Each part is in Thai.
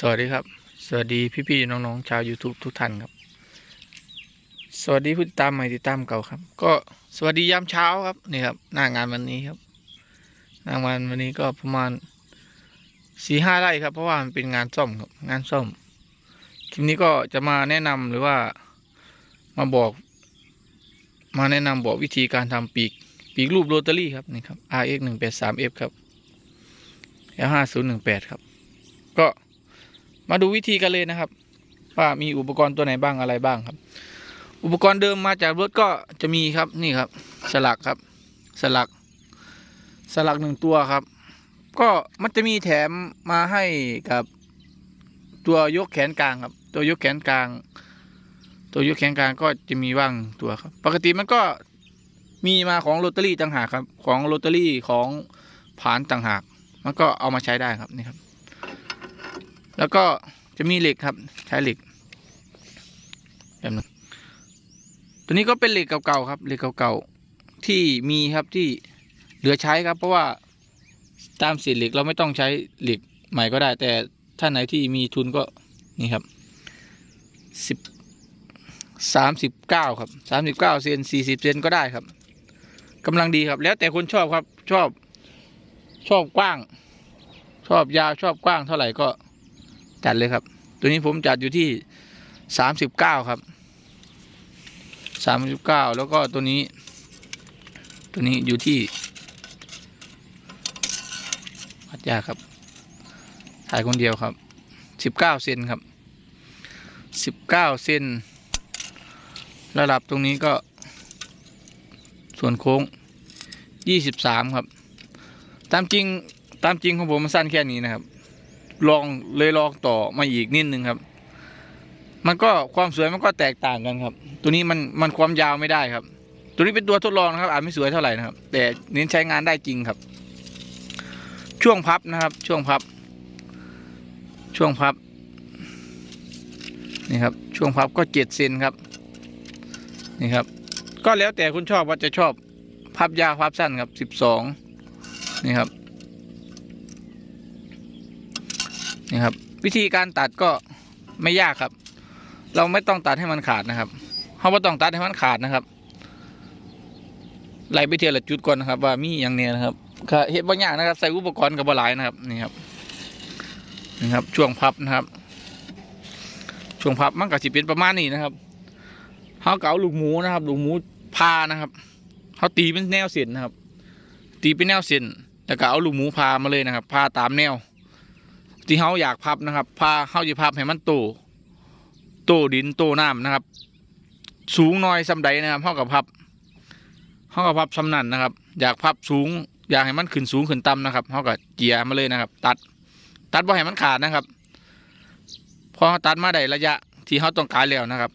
สวัสดีครับ สวัสดีพี่ๆน้องๆชาว YouTube ทุกท่านครับ สวัสดีผู้ติดตามใหม่ติดตามเก่าครับ ก็สวัสดียามเช้าครับนี่ครับหน้างานวันนี้ครับ หน้างานวันนี้ก็ประมาณสี่ห้าไร่ครับ เพราะว่ามันเป็นงานซ่อมครับ งานซ่อมคลิปนี้ก็จะมาแนะนำหรือว่ามาบอก มาแนะนำบอกวิธีการทำปีกปีกรูปโรตารี่ครับนี่ครับ RX 1 8 3 F ครับ L 5 0 1 8ครับ ก็ มาดูวิธีกันเลยนะครับ ว่ามีอุปกรณ์ตัวไหนบ้างอะไรบ้างครับ อุปกรณ์เดิมมาจากรถก็จะมีครับนี่ครับ สลักครับ สลัก สลักหนึ่งตัวครับ ก็มันจะมีแถมมาให้กับตัวยกแขนกลางครับ ตัวยกแขนกลาง ตัวยกแขนกลางก็จะมีว่างตัวครับ ปกติมันก็มีมาของโรตารี่ต่างหากครับ ของโรตารี่ของผานต่างหาก มันก็เอามาใช้ได้ครับนี่ครับ แล้วก็จะมีเหล็กครับ ใช้เหล็กแบบนึงตัวนี้ก็เป็นเหล็กเก่าๆครับเหล็กเก่าๆที่มีครับที่เหลือใช้ครับ เพราะว่าตามสีเหล็กเราไม่ต้องใช้เหล็กใหม่ก็ได้ แต่ท่านไหนที่มีทุนก็นี่ครับสิบสามสิบเก้าครับสามสิบเก้าเซนสี่สิบเซนก็ได้ครับกำลังดีครับ แล้วแต่คนชอบครับชอบชอบกว้าง ชอบยาวชอบกว้างเท่าไหร่ก็ จัดเลยครับ ตัวนี้ผมจัดอยู่ที่สามสิบเก้าครับสามสิบเก้าแล้วก็ตัวนี้ ตัวนี้อยู่ที่วัดยาครับ ถ่ายคนเดียวครับสิบเก้าเซนครับสิบเก้าเซนระดับตรงนี้ก็ ส่วนโค้งยี่สิบสามครับ ตามจริงตามจริงของผมมันสั้นแค่นี้นะครับ ลองเลยลองต่อมาอีกนิดนึงครับ มันก็ความสวยมันก็แตกต่างกันครับ ตัวนี้มันมันความยาวไม่ได้ครับ ตัวนี้เป็นตัวทดลองนะครับอาจไม่สวยเท่าไหร่นะครับ แต่เน้นใช้งานได้จริงครับ ช่วงพับนะครับ ช่วงพับ ช่วงพับนี่ครับ ช่วงพับก็เจ็ดเซนครับ นี่ครับ ก็แล้วแต่คุณชอบว่าจะชอบพับยาวพับสั้นครับสิบสองนี่ครับ นี่ครับ วิธีการตัดก็ไม่ยากครับ เราไม่ต้องตัดให้มันขาดนะครับเขาไม่ต้องตัดให้มันขาดนะครับไล่ไปเทียละจุดก่อนนะครับ ว่ามีอย่างเนี้ยนะครับเห็ดบางอย่างนะครับ ใส่อุปกรณ์กับบหลายนะครับนี่ครับนี่ครับ ช่วงพับนะครับ ช่วงพับมันก็สิเป็นประมาณนี้นะครับเขาเก๋าลูกหมูนะครับลูกหมูพานะครับเขาตีเป็นแนวเส้นนะครับ ตีเป็นแนวเส้นแล้วก็เอาลูกหมูพามาเลยนะครับพาตามแนว ที่เขาอยากพับนะครับพาเขาจะพับให้มันโตโตดินโตน้ำนะครับ สูงน่อยสำใดนะครับเขากับพับเขากับพับสำนันนะครับ อยากพับสูง อยากให้มันขึ้นสูงขึ้นต่ำนะครับเขากับเจียมาเลยนะครับ ตัด ตัดบ่ให้มันขาดนะครับพอเขาตัดมาได้ระยะที่เขาต้องการแล้วนะครับ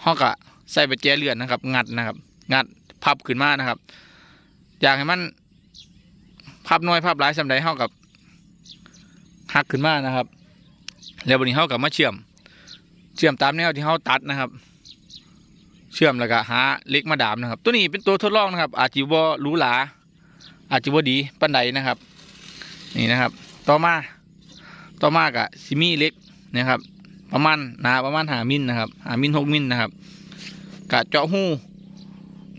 เขาก็ใส่ไปแจเลือนนะครับ งัดนะครับ งัดพับขึ้นมานะครับ อยากให้มันพับน้อยพับหลายสำใดเขากับ หักขึ้นมานะครับ แล้ววันนี้เขากับมาเชื่อม เชื่อมตามแนวที่เขาตัดนะครับ เชื่อมแล้วก็หาเล็กมาดามนะครับ ตัวนี้เป็นตัวทดลองนะครับ อาจจะว่าหรูหราอาจจะว่าดีปันใดนะครับ นี่นะครับ ต่อมาต่อมากับซิมี่เล็กนะครับ ประมาณหนาประมาณหามิลนะครับหามิลหกมิลนะครับกะเจาะหู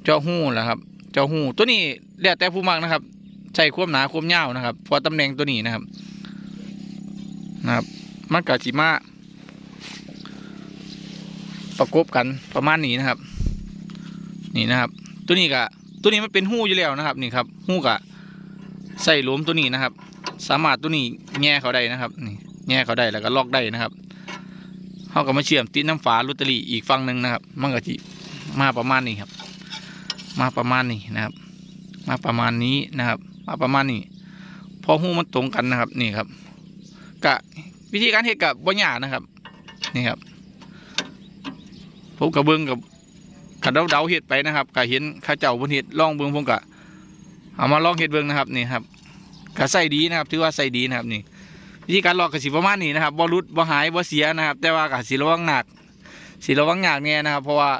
เจาะหูแหละครับ เจาะหูตัวนี้แล้วแต่ผู้มักนะครับใช้ความหนาความยาวนะครับพอตำแหน่งตัวนี้นะครับ นะครับมันกับจิมาประกบกันประมาณนี้นะครับ นี่นะครับ ตัวนี้กะตัวนี้มันเป็นหู้อยู่แล้วนะครับนี่ครับหู้กะใส่หลวมตัวนี้นะครับ สามารถตัวนี้แง่เขาได้นะครับนี่แง่เขาได้แล้วก็ล็อกได้นะครับเขาก็มาเชื่อมติดน้ำฝาลอตเตอรี่อีกฝั่งหนึ่งนะครับ มันก็จิมาประมาณนี้ครับ มาประมาณนี้นะครับ มาประมาณนี้นะครับ มาประมาณนี้พอหู้มันตรงกันนะครับนี่ครับ กะวิธีการเฮ็ดกับบ่ยานะครับ นี่ครับ ผมกับเบิ้งกับขัดเดาเดาๆเฮ็ดไปนะครับกะเห็นข้าเจ้าบนเฮ็ดลองเบิ้งผมกะเอามาลองเฮ็ดเบิ้งนะครับนี่ครับกะใส่ดีนะครับ ถือว่าใส่ดีนะครับนี่วิธีการลอกกะสิประมาณนี้นะครับบ่รุดบ่หายบ่เสียนะครับ แต่ว่ากะสิระวังหนักสิระวังหนักเนี่ยนะครับ เพราะว่า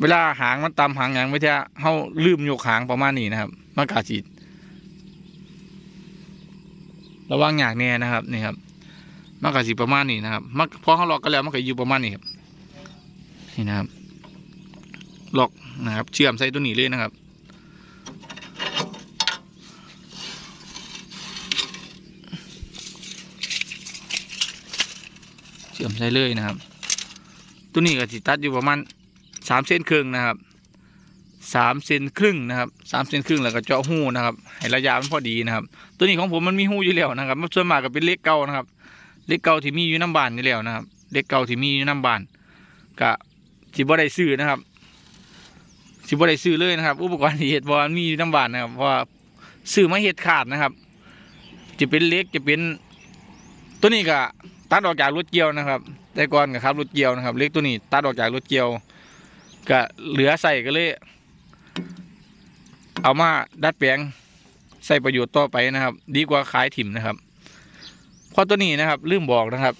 เวลาหางมันตำหางอย่างไม่ใช่เฮาลืมโยกหางประมาณนี้นะครับ มันกะสิ ระวังอย่างแน่นะครับนี่ครับมันก็สิประมาณนี้นะครับมันพอเขาหลอกกันแล้วมันก็อยู่ประมาณนี้ครับนี่นะครับหลอกนะครับ เชื่อมใส่ตัวนี้เลยนะครับเชื่อมใส่เลยนะครับ ตัวนี้ก็สิตัดอยู่ประมาณสามเส้นครึ่งนะครับ สามเซนครึ่งนะครับสามเซนครึ่งแล้วก็เจาะหูนะครับให้ระยะมันพอดีนะครับ ตัวนี้ของผมมันมีหูอยู่แล้วนะครับมันส่วนมากก็เป็นเล็กเก่านะครับ เล็กเก่าที่มีอยู่น้ำบานอยู่แล้วนะครับ เล็กเก่าที่มีอยู่น้ำบานก็สิบ่ได้ซื้อนะครับสิบ่ได้ซื้อเลยนะครับ อุปกรณ์ที่เฮ็ดเพราะว่ามีอยู่น้ำบานนะครับเพราะว่าซื้อมาเฮ็ดขาดนะครับ จะเป็นเล็กจะเป็น ตัวนี้ก็ตัดออกจากรถเกี่ยวนะครับแต่ก่อนก็ครับรถเกี่ยวนะครับ เล็กตัวนี้ตัดออกจากรถเกี่ยวก็เหลือใส่ก็เลย เอามาดัดแปลงใส่ประโยชน์ต่อไปนะครับ ดีกว่าขายถิ่มนะครับเพราะตัวนี้นะครับลืมบอกนะครับ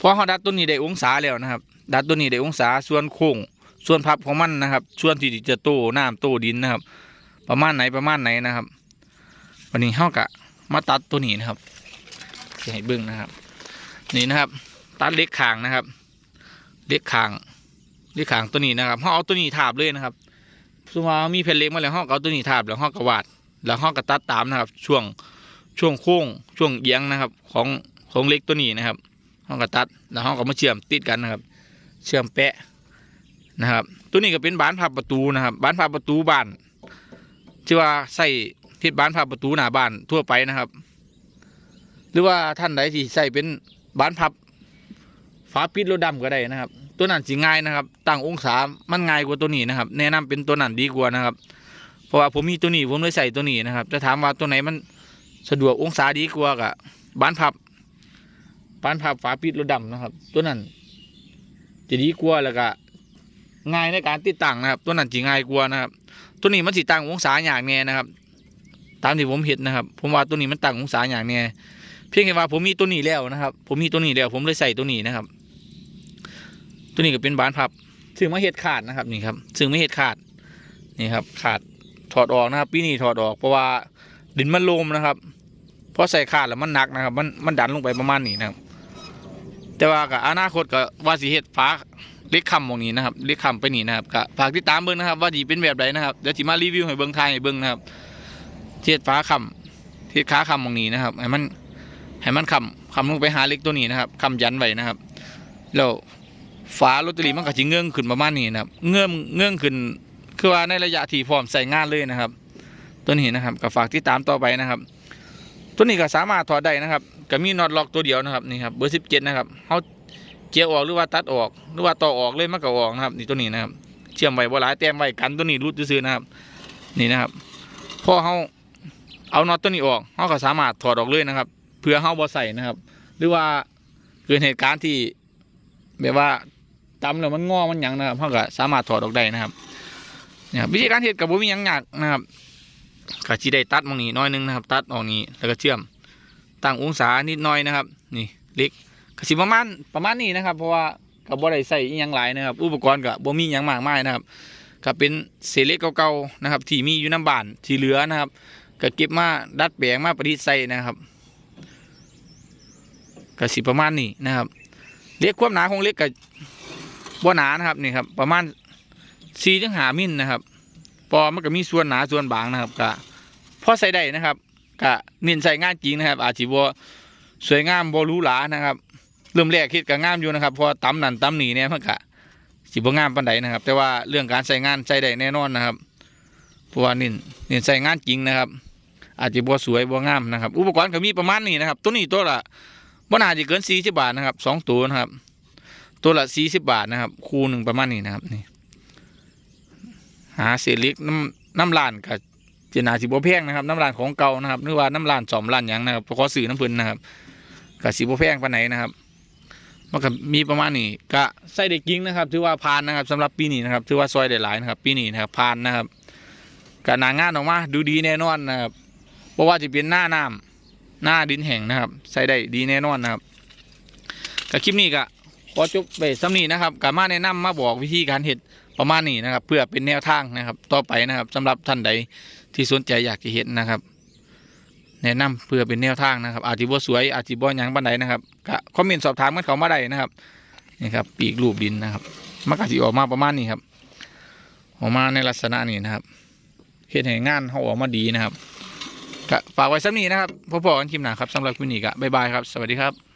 พอเขาดัดตัวนี้ได้องศาแล้วนะครับ ดัดตัวนี้ได้องศาส่วนโค้งส่วนพับของมันนะครับ ส่วนที่จะโตน้ำโตดินนะครับ ประมาณไหนประมาณไหนนะครับ วันนี้เขากะมาตัดตัวนี้นะครับจะให้เบิ้งนะครับ นี่นะครับ ตัดเล็กขางนะครับ เล็กขางเล็กขางตัวนี้นะครับเขาเอาตัวนี้ทาบเลยนะครับ สมมติว่ามีแผ่นเหล็กมาแล้วห้องก็เอาตัวนี้ทาบแล้วห้องกระวาด แล้วห้องกระตัดตามนะครับ ช่วงช่วงโค้งช่วงเอียงนะครับ ของของเหล็กตัวนี้นะครับห้องกระตัดแล้วห้องก็มาเชื่อมติดกันนะครับ เชื่อมแปะนะครับ ตัวนี้ก็เป็นบานพับประตูนะครับ บานพับประตูบ้านที่ว่าใส่ทิศบานพับประตูหน้าบ้านทั่วไปนะครับ หรือว่าท่านใดที่ใส่เป็นบานพับ ฝาปิดรถดำก็ได้นะครับ ตัวนั้นสิง่ายนะครับตั้งองศามันง่ายกว่าตัวนี้นะครับ แนะนำเป็นตัวนั้นดีกว่านะครับ เพราะว่าผมมีตัวนี้ผมเลยใส่ตัวนี้นะครับ จะถามว่าตัวไหนมันสะดวกองศาดีกว่ากับบานพับบานพับฝาปิดรถดำนะครับ ตัวนั้นจะดีกว่าแล้วก็ง่ายในการติดตั้งนะครับ ตัวนั้นจะง่ายกว่านะครับ ตัวนี้มันสิตั้งองศาอย่างแน่นะครับ ตามที่ผมเห็นนะครับ ผมว่าตัวนี้มันตั้งองศาอย่างแน่เพียงแค่ว่าผมมีตัวนี้แล้วนะครับ ผมมีตัวนี้แล้ว ผมเลยใส่ตัวนี้นะครับ ตัวนี้ก็เป็นบานพับซึ่งไม่เห็ดขาดนะครับนี่ครับซึ่งไม่เห็ดขาดนี่ครับ ขาดถอดออกนะครับปีนี้ถอดออกเพราะว่าดินมันลมนะครับเพราะใส่ขาดแล้วมันหนักนะครับ มันมันดันลงไปประมาณนี้นะครับ แต่ว่ากับอนาคตก็ว่าสีเห็ดฟ้าเล็กคำมองนี้นะครับเล็กคำไปนี่นะครับก็ฝากติดตามเบิ้งนะครับ ว่าดีเป็นแบบไหนนะครับเดี๋ยวจิมารีวิวให้เบิ้งทายให้เบิ้งนะครับเทียดฟ้าคำเทียดขาคำมองนี้นะครับให้มันให้มันคำคำลงไปหาเล็กตัวนี้นะครับคำยันไว้นะครับแล้ว ฝาลอตเตอรี่มันก็จะเงื่องขึ้นประมาณนี้นะครับเงื่องเงื่องขึ้นคือว่าในระยะที่พร้อมใส่งานเลยนะครับ ตัวนี้นะครับก็ฝากติดตามต่อไปนะครับ ตัวนี้ก็สามารถถอดได้นะครับก็มีน็อตล็อกตัวเดียวนะครับนี่ครับเบอร์สิบเจ็ดนะครับเขาเจียวออกหรือว่าตัดออก หรือว่าต่อออกเลยมันก็ออกนะครับนี่ตัวนี้นะครับ เชื่อมไว้บ่หลายแต้มไว้กันตัวนี้รูดซื้อนะครับ นี่นะครับพอเขาเอาน็อตตัวนี้ออกเขาก็สามารถถอดออกเลยนะครับ เพื่อเขาบ่ใส่นะครับ หรือว่าเกิดเหตุการณ์ที่แบบว่า ตำแล้วมันงอมันหยังนะครับเขาก็สามารถถอดออกได้นะครับเนี่ยครับวิธีการเฮ็ดกับบ่มีหยังยากนะครับก็สิได้ตัดมองนี้น้อยหนึงนะครับ ตัดออกนี้แล้วก็เชื่อมตั้งองศานิดน้อยนะครับ นี่เล็กก็สิประมาณประมาณนี้นะครับ เพราะว่าก็บ่ได้ใส่อิหยังหลายนะครับ อุปกรณ์ก็บ่มีหยังมากมายนะครับก็เป็นเศษเล็กเก่าๆนะครับ ที่มีอยู่น้ำบานที่เหลือนะครับก็เก็บมาดัดแปลงมาประดิษฐ์ใส่นะครับก็สิประมาณนี้นะครับ เล็กความหนาของเล็กกับ บ่หนานะครับนี่ครับ ประมาณสี่ถึงหามิลนนะครับพอมันก็มีส่วนหนาส่วนบางนะครับก็พอใส่ได้นะครับก็เน้นใส่งานจริงนะครับ อาจจะบ่สวยงามบ่รู้หรานะครับเริ่มแรกคิดก็งามอยู่นะครับพอตำนั่นตำนี่เนี่ยมันก็สิบ่งามปานใดนะครับ แต่ว่าเรื่องการใส่งานใส่ได้แน่นอนนะครับเพราะว่านี่นี่ใส่งานจริงนะครับ อาจจะบ่สวยบ่งามนะครับ อุปกรณ์ก็มีประมาณนี้นะครับ ตัวนี้ตัวละบ่น่าจะเกิน40บาทนะครับสองตัวนะครับ ตัวละ40บบาทนะครับ คู่หนึ่งประมาณนี้นะครับนี่หาเศษเล็กน้ำน้ำลานกับเจนาสิบ่แพงนะครับน้ำลานของเก่านะครับหรือว่าน้ำลานสอมลานยังนะครับขอซื้อน้ำพิ่นนะครับกับสิบ่แพงปานไหนนะครับมันก็มีประมาณนี้ก็ใส่ได้กิ้งนะครับ ถือว่าผ่านนะครับสำหรับปีนี้นะครับ ถือว่าซอยได้หลายนะครับ ปีนี้นะครับผ่านนะครับก็หนางานออกมาดูดีแน่นอนนะครับเพราะว่าจะเป็นหน้าน้ำหน้าดินแห้งนะครับใส่ได้ดีแน่นอนนะครับก็คลิปนี้ก็ อจบไปสำนี้นะครับก็มาแนะนำมาบอกวิธีการเห็ดประมาณนี้นะครับ เพื่อเป็นแนวทางนะครับ ต่อไปนะครับสำหรับท่านใดที่สนใจอยากจะเห็นนะครับ แนะนำเพื่อเป็นแนวทางนะครับ อาจจะบ่สวยอาจจะบ่ยังปานใดนะครับก็คอมเมนต์สอบถามกันเขามาได้นะครับนี่ครับปีกรูปดินนะครับมันก็สิออกมาประมาณนี้ครับ ออกมาในลักษณะนี้นะครับเฮ็ดให้งงานเขาออกมาดีนะครับก็ฝากไว้สักนี้นะครับพบๆกันคลิปหนาครับสำหรับคลิปนี้ก็บ๊ายบายครับ สวัสดีครับ